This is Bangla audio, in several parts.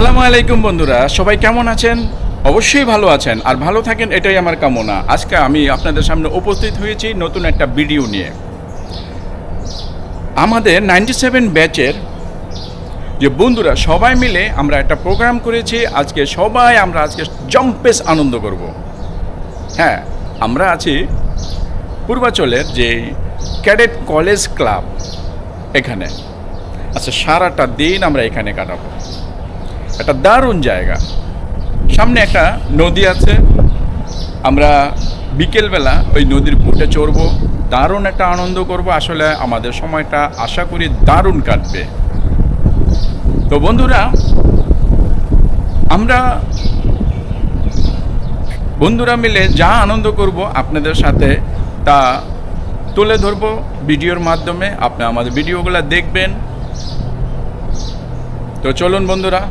আসসালামু আলাইকুম বন্ধুরা, সবাই কেমন আছেন? অবশ্যই ভালো আছেন, আর ভালো থাকেন এটাই আমার কামনা। আজকে আমি আপনাদের সামনে উপস্থিত হয়েছি নতুন একটা ভিডিও নিয়ে। আমাদের নাইনটি সেভেন ব্যাচের যে বন্ধুরা, সবাই মিলে আমরা একটা প্রোগ্রাম করেছি, আজকে সবাই আমরা আজকে জম্পেস আনন্দ করব। হ্যাঁ আমরা আছি পূর্বাচলের যে ক্যাডেট কলেজ ক্লাব এখানে। আচ্ছা সারাটা দিন আমরা এখানে কাটাবো। একটা দারুণ জায়গা। সামনে একটা নদী আছে। আমরা বিকেলবেলা ওই নদীর বুটে চড়বো। দারুণ একটা আনন্দ করব। আসলে আমাদের সময়টা আশা করি দারুণ কাটবে। তো বন্ধুরা, আমরা বন্ধুরা মিলে যা আনন্দ করব আপনাদের সাথে তা তুলে ধরবো ভিডিওর মাধ্যমে। আপনি আমাদের ভিডিওগুলো দেখবেন। তো চলুন বন্ধুরা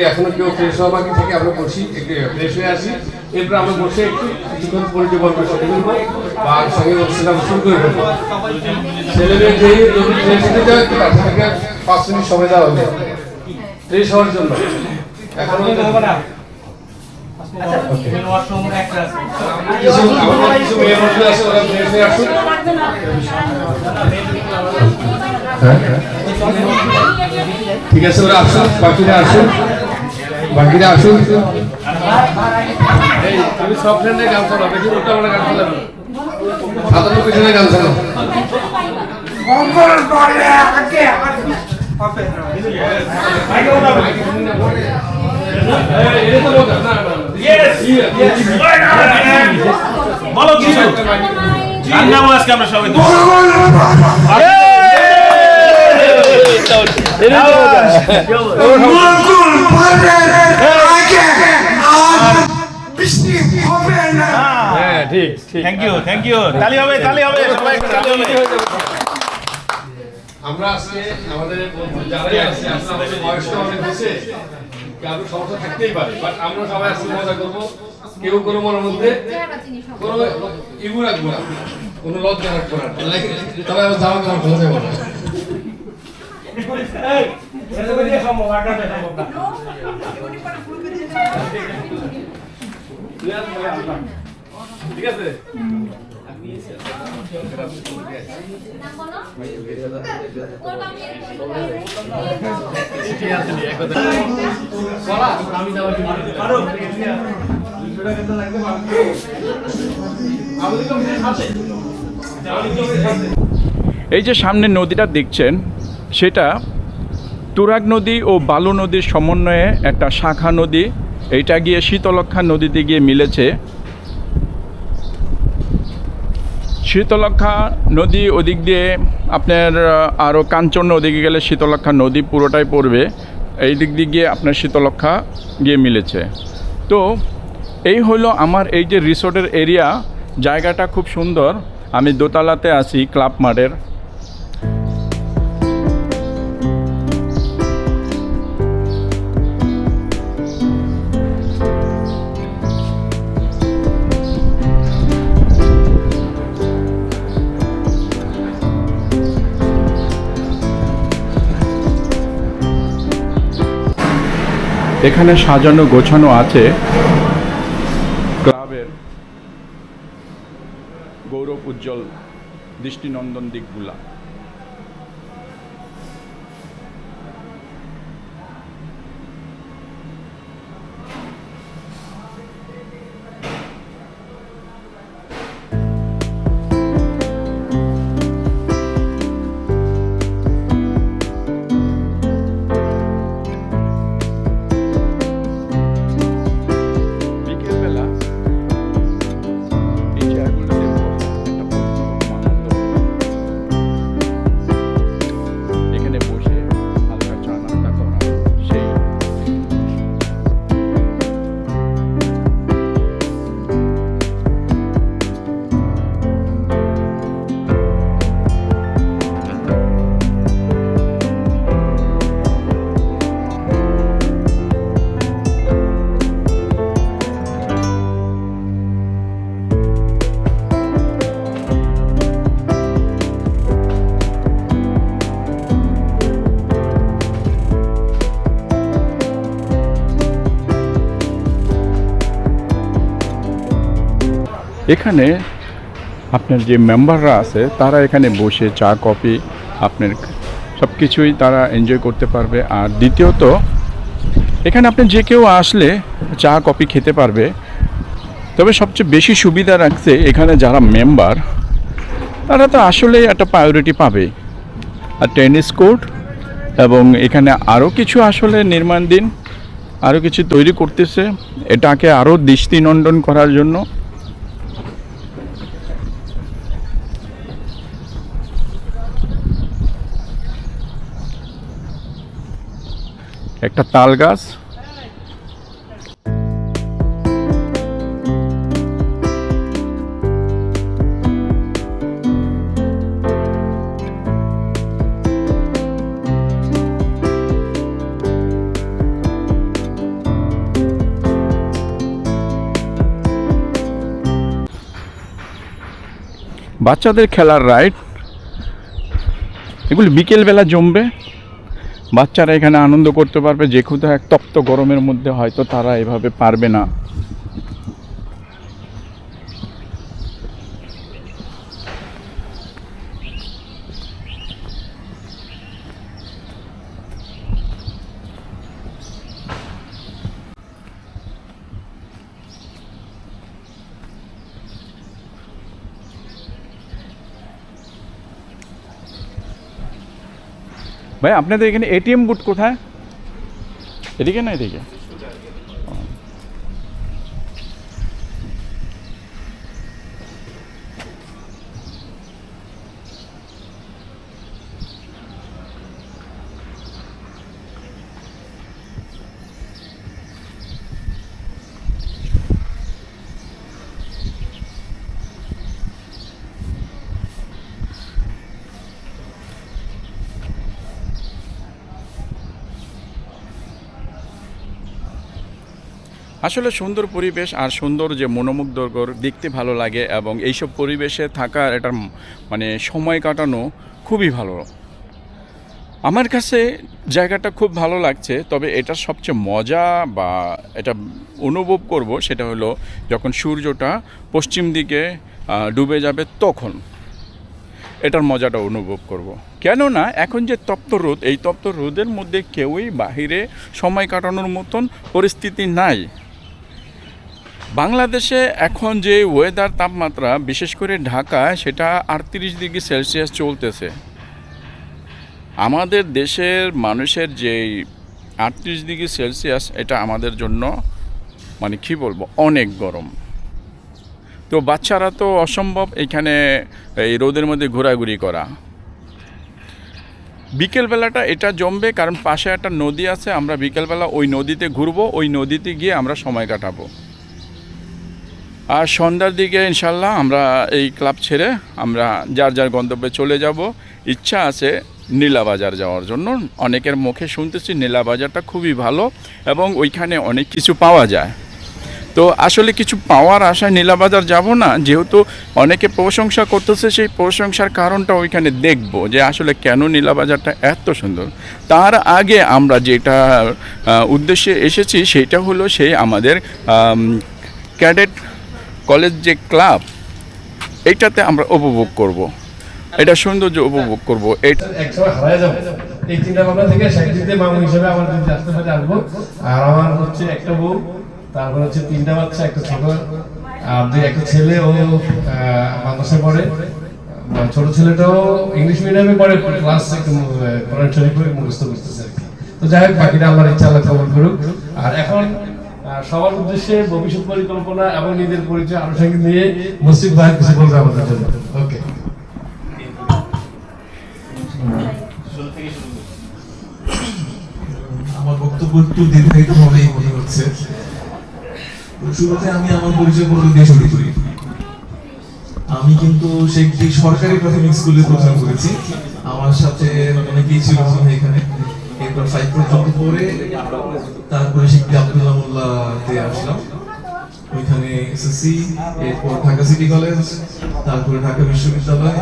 যদি এখনও কেউ ফ্রেশ হওয়া বাকি থাকে আমরা বসি একটু ফ্রেশ হয়ে আসি। এরপর আমরা বসে একটু কিছুক্ষণ পরিচয় গল্প করতে ফেলব বা সঙ্গে অনুষ্ঠান শুরু করে ফেলব ছেলেদের যে যদি ফ্রেশ হতে যায় তো তার থেকে পাঁচ মিনিট সময় দেওয়া হবে। ফ্রেশ হওয়ার জন্য। এখনও ঠিক আছে ওরা আসুন বাকিরা আসুন বাকিরা আসুন এই তুমি সব ফ্রেন্ডে গান শোনো বেশি উল্টা পাল্টা গান সাধারণ পিছনে গান শোনো ইয়ে. ইয়ে, বলো কিছু। ইয়ে, আজকে আমরা সবাই পারের আগে আর বৃষ্টি হবে না। হ্যাঁ ঠিক ঠিক। থ্যাংক ইউ থ্যাংক ইউ তালি হবে তালি হবে সবাই তালি হবে। আমরা আজকে আমাদের যারাই আছি আসলে আমাদের বয়সটা অনেক হচ্ছে কারও সমস্যা থাকতেই পারে। বাট আমরা সবাই আজকে মজা করব। কেউ কোনো মনের মধ্যে কোনো ইগু রাখব না কোনো লজ্জা রাখব না। তবে আমার জামা কাপড় খোলা যাব না। এই যে সামনে নদীটা দেখছেন সেটা তুরাগ নদী ও বালু নদীর সমন্বয়ে একটা শাখা নদী। এইটা গিয়ে শীতলক্ষা নদীতে গিয়ে মিলেছে। শীতলক্ষা নদী ওদিক দিয়ে আপনার আরও কাঞ্চন ওদিকে গেলে শীতলক্ষা নদী পুরোটাই পড়বে। এই দিক দিয়ে গিয়ে আপনার শীতলক্ষা গিয়ে মিলেছে। তো এই হলো আমার এই যে রিসোর্টের এরিয়া। জায়গাটা খুব সুন্দর। আমি দোতলাতে আছি, ক্লাব মাঠের। এখানে সাজানো গোছানো আছে ক্লাবের গৌরব উজ্জ্বল দৃষ্টিনন্দন দিকগুলা। এখানে আপনার যে মেম্বাররা আছে, তারা এখানে বসে চা, কফি, আপনার সব কিছুই তারা এনজয় করতে পারবে। আর দ্বিতীয়ত, এখানে আপনি যে কেউ আসলে চা, কফি খেতে পারবে। তবে সবচেয়ে বেশি সুবিধা রাখছে এখানে যারা মেম্বার, তারা তো আসলেই একটা প্রায়োরিটি পাবে। আর টেনিস কোর্ট এবং এখানে আরও কিছু আসলে নির্মাণ দিন আরও কিছু তৈরি করতেছে। এটাকে আরও দৃষ্টিনন্দন করার জন্য একটা তাল গাছ। বাচ্চাদের খেলার রাইড এগুলি বিকেলবেলা জমবে। বাচ্চারা এখানে আনন্দ করতে পারবে, যে কোথাও এক তপ্ত গরমের মধ্যে হয়তো তারা এভাবে পারবে না। ভাই আপনাদের এখানে এটিএম বুথ কোথায়? এদিকে না এদিকে? আসলে সুন্দর পরিবেশ আর সুন্দর যে মনোমুগ্ধকর, দেখতে ভালো লাগে এবং এইসব পরিবেশে থাকার এটা মানে সময় কাটানো খুবই ভালো। আমার কাছে জায়গাটা খুব ভালো লাগছে, তবে এটা সবচেয়ে মজা বা এটা অনুভব করব সেটা হলো যখন সূর্যটা পশ্চিম দিকে ডুবে যাবে তখন। এটার মজাটা অনুভব করব। কেননা এখন যে তপ্ত রোদ, এই তপ্ত রোদের মধ্যে কেউই বাহিরে সময় কাটানোর মতন পরিস্থিতি নাই। বাংলাদেশে এখন যে ওয়েদার তাপমাত্রা, বিশেষ করে ঢাকায়, সেটা আটত্রিশ ডিগ্রি সেলসিয়াস চলতেছে। আমাদের দেশের মানুষের যেই আটত্রিশ ডিগ্রি সেলসিয়াস, এটা আমাদের জন্য মানে কী বলব, অনেক গরম। তো বাচ্চারা তো অসম্ভব এখানে এই রোদের মধ্যে ঘোরাঘুরি করা। বিকেলবেলাটা এটা জমবে, কারণ পাশে একটা নদী আছে, আমরা বিকেলবেলা ওই নদীতে ঘুরবো, ওই নদীতে গিয়ে আমরা সময় কাটাবো। আর সন্ধ্যার দিকে ইনশাল্লাহ আমরা এই ক্লাব ছেড়ে আমরা যার যার গন্তব্যে চলে যাব। ইচ্ছা আছে নীলাবাজার যাওয়ার জন্য। অনেকের মুখে শুনতেছি নীলাবাজারটা খুবই ভালো এবং ওইখানে অনেক কিছু পাওয়া যায়। তো আসলে কিছু পাওয়ার আশায় নীলাবাজার যাব না। যেহেতু অনেকে প্রশংসা করতেছে, সেই প্রশংসার কারণটা ওইখানে দেখব যে আসলে কেন নীলাবাজারটা এত সুন্দর। তার আগে আমরা যেটা উদ্দেশ্যে এসেছি, সেটা হলো সেই আমাদের ক্যাডেট কলেজ যে ক্লাব এইটাতে আমরা উপভোগ করব। এটা সৌন্দর্য উপভোগ করব। এটা এই চিন্তা ভাবনা থেকে মামু হিসেবে আমার যদি আসতে পারে আসব। আর আমার হচ্ছে একটা বউ তারপর হচ্ছে তিনটা বাচ্চা একটা ছোট আর দুই একটা ছেলে ও আহ, মাদ্রাসায় পড়ে। ছোট ছেলেটাও ইংলিশ মিডিয়ামে পড়ে ক্লাস মুখস্থ করতেছে আর কি। তো যাই হোক বাকিটা আমার ইচ্ছা আল্লাহ করুক। আর এখন সবার উদ্দেশ্যে ভবিষ্যৎ পরিকল্পনা এবং নিজের পরিচয় আনুষঙ্গিক নিয়ে মসজিদ ভাই কিছু বলবে আমাদের জন্য। ওকে। আমার বক্তব্য একটু দীর্ঘায়িত হবেই মনে হচ্ছে। শুরুতে আমি আমার পরিচয় করে দিয়ে শুরু করি। আমি কিন্তু সেটি সরকারি প্রাথমিক স্কুলে প্রথম করেছি। আমার সাথে অনেকেই ছিল এখানে। এরপর ফাইভ পর্যন্ত পড়ে তারপরে শিখতে আব্দুল্লাহ আসলাম। ওইখানে এসএসসি, এরপর ঢাকা সিটি কলেজ, তারপরে ঢাকা বিশ্ববিদ্যালয়,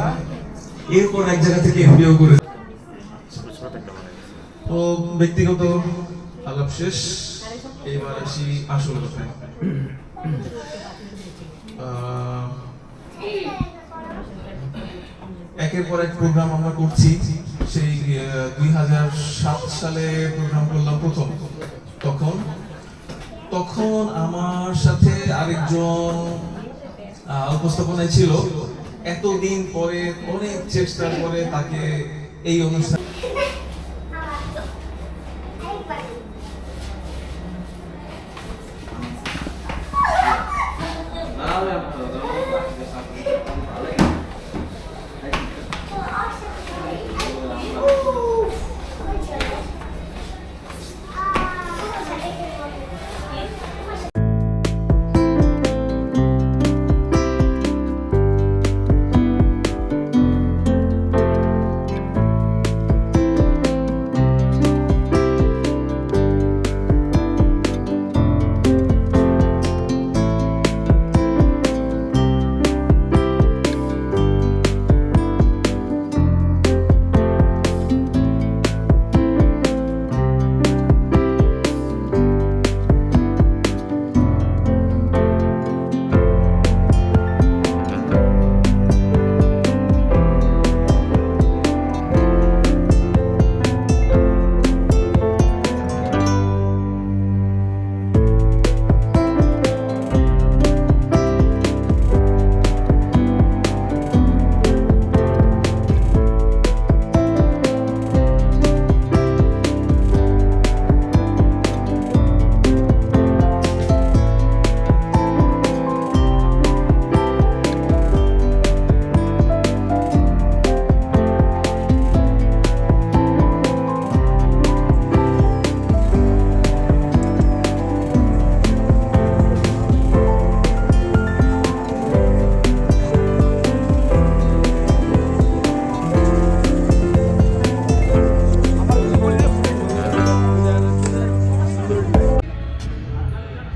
এরপর এক জায়গা থেকে এমবিও করে। তো ব্যক্তিগত আলাপ শেষ। এবার আসি আসল কথায়। একের পর এক প্রোগ্রাম আমরা করছি। সেই দুই হাজার সাত সালে প্রোগ্রাম করলাম প্রথম। তখন তখন আমার সাথে আরেকজন উপস্থাপনায় ছিল। এতদিন পরে, অনেক চেষ্টার পরে তাকে এই অনুষ্ঠান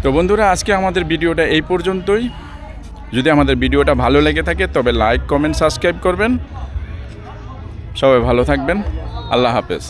তো বন্ধুরা, আজকে আমাদের ভিডিওটা এই পর্যন্তই। যদি আমাদের ভিডিওটা ভালো লেগে থাকে, তবে লাইক, কমেন্ট, সাবস্ক্রাইব করবেন। সবাই ভালো থাকবেন। আল্লাহ হাফেজ।